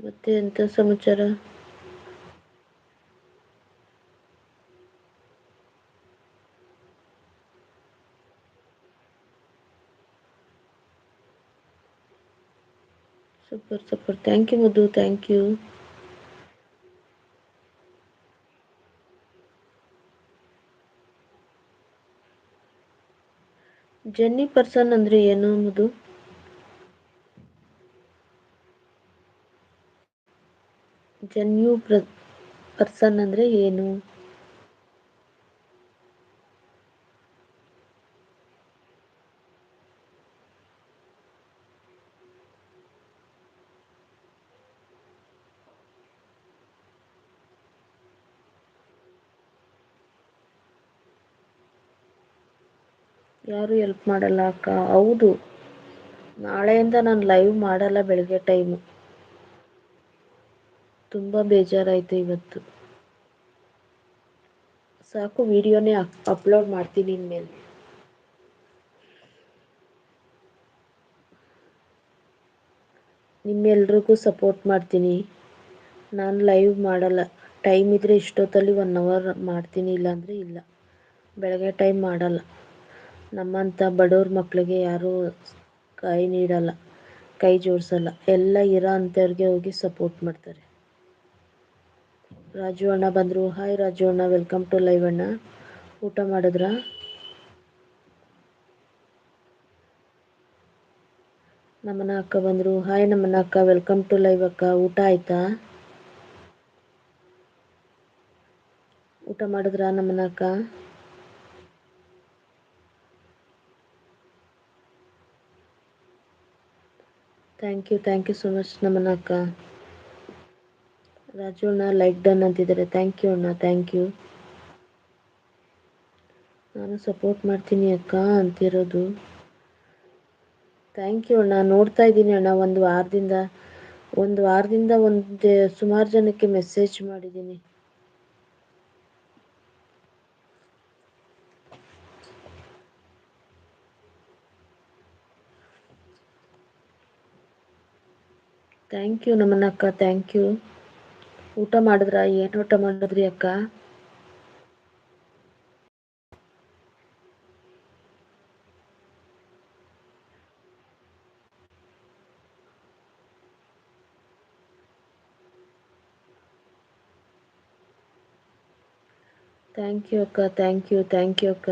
ಮತ್ತೆ ಎಂತ ಸಮಾಚಾರ? Super super. Thank you Madhu. Thank you Jenny person ಅಂದ್ರೆ ಏನು ಮುದು ಜನ್ಯೂ ಪ್ರ, ಪರ್ಸನ್ ಅಂದ್ರೆ ಏನು? ಯಾರು ಹೆಲ್ಪ್ ಮಾಡಲ್ಲ ಅಕ್ಕ? ಹೌದು. ನಾಳೆಯಿಂದ ನಾನು ಲೈವ್ ಮಾಡಲ್ಲ ಬೆಳಗ್ಗೆ ಟೈಮು ತುಂಬ ಬೇಜಾರಾಯಿತು ಇವತ್ತು. ಸಾಕು ವಿಡಿಯೋನೇ ಅಪ್ಲೋಡ್ ಮಾಡ್ತೀನಿ ಇನ್ಮೇಲೆ. ನಿಮ್ಮೆಲ್ರಿಗೂ ಸಪೋರ್ಟ್ ಮಾಡ್ತೀನಿ. ನಾನು ಲೈವ್ ಮಾಡಲ್ಲ. ಟೈಮ್ ಇದ್ದರೆ ಇಷ್ಟೊತ್ತಲ್ಲಿ ಒನ್ ಅವರ್ ಮಾಡ್ತೀನಿ, ಇಲ್ಲಾಂದರೆ ಇಲ್ಲ. ಬೆಳಗ್ಗೆ ಟೈಮ್ ಮಾಡಲ್ಲ. ನಮ್ಮಂಥ ಬಡವ್ರ ಮಕ್ಕಳಿಗೆ ಯಾರೂ ಕೈ ನೀಡಲ್ಲ, ಕೈ ಜೋಡಿಸಲ್ಲ. ಎಲ್ಲ ಇರೋ ಅಂಥವ್ರಿಗೆ ಹೋಗಿ ಸಪೋರ್ಟ್ ಮಾಡ್ತಾರೆ. ರಾಜು ಅಣ್ಣ ಬಂದರು. ಹಾಯ್ ರಾಜು ಅಣ್ಣ ವೆಲ್ಕಮ್ ಟು ಲೈವ್ ಅಣ್ಣ. ಊಟ ಮಾಡಿದ್ರ? ನಮ್ಮನ ಅಕ್ಕ ಬಂದರು. ಹಾಯ್ ನಮ್ಮನ ಅಕ್ಕ ವೆಲ್ಕಮ್ ಟು ಲೈವ್ ಅಕ್ಕ. ಊಟ ಆಯ್ತಾ? ಊಟ ಮಾಡಿದ್ರ ನಮ್ಮನ ಅಕ್ಕ? Thank you thank you so much ನಮ್ಮನ ಅಕ್ಕ. ರಾಜು ಅಣ್ಣ ಲೈಕ್ ಡನ್ ಅಂತಿದ್ದಾರೆ. ಥ್ಯಾಂಕ್ ಯು ಅಣ್ಣ ಥ್ಯಾಂಕ್ ಯು ನಾನು ಸಪೋರ್ಟ್ ಮಾಡ್ತೀನಿ ಅಕ್ಕ ಅಂತಿರೋದು. ಥ್ಯಾಂಕ್ ಯು ಅಣ್ಣ, ನೋಡ್ತಾ ಇದ್ದೀನಿ ಅಣ್ಣ, ಒಂದು ವಾರದಿಂದ ಒಂದು ವಾರದಿಂದ ಒಂದು, ಸುಮಾರು ಜನಕ್ಕೆ ಮೆಸೇಜ್ ಮಾಡಿದ್ದೀನಿ. ಥ್ಯಾಂಕ್ ಯು ಅಕ್ಕ ಥ್ಯಾಂಕ್ ಯು ಊಟ ಮಾಡಿದ್ರ? ಏನ್ ಊಟ ಮಾಡಿದ್ರಿ ಅಕ್ಕ? ಥ್ಯಾಂಕ್ ಯು ಅಕ್ಕ ಥ್ಯಾಂಕ್ ಯು ಥ್ಯಾಂಕ್ ಯು ಅಕ್ಕ.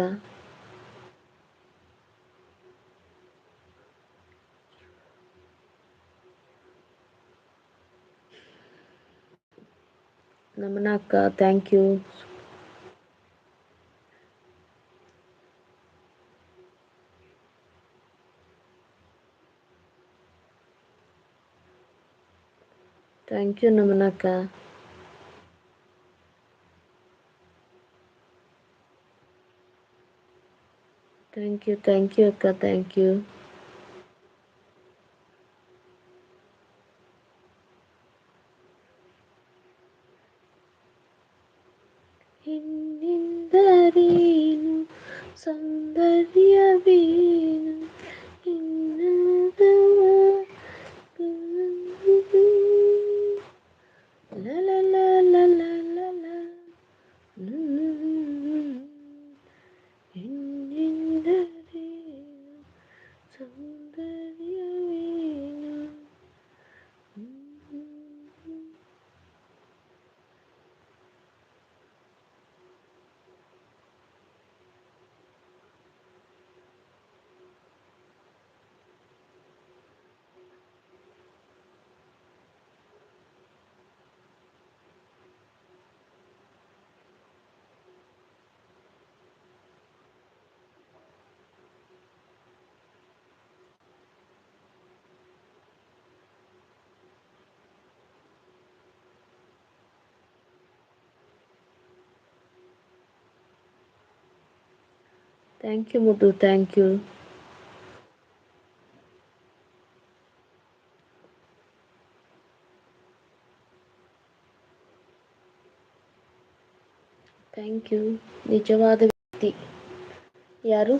ನಮನ ಅಕ್ಕ ಥ್ಯಾಂಕ್ ಯು ಥ್ಯಾಂಕ್ ಯು ನಮನ ಅಕ್ಕ ಥ್ಯಾಂಕ್ ಯು ಥ್ಯಾಂಕ್ ಯು ಅಕ್ಕ ಥ್ಯಾಂಕ್ ಯು ಇನ್ನಿಂದರೇನು ಸೌಂದರ್ಯವೇನು ಥ್ಯಾಂಕ್ ಯು ಮುದ್ದು ಥ್ಯಾಂಕ್ ಯು ಥ್ಯಾಂಕ್ ಯು ನಿಜವಾದ ವ್ಯಕ್ತಿ ಯಾರು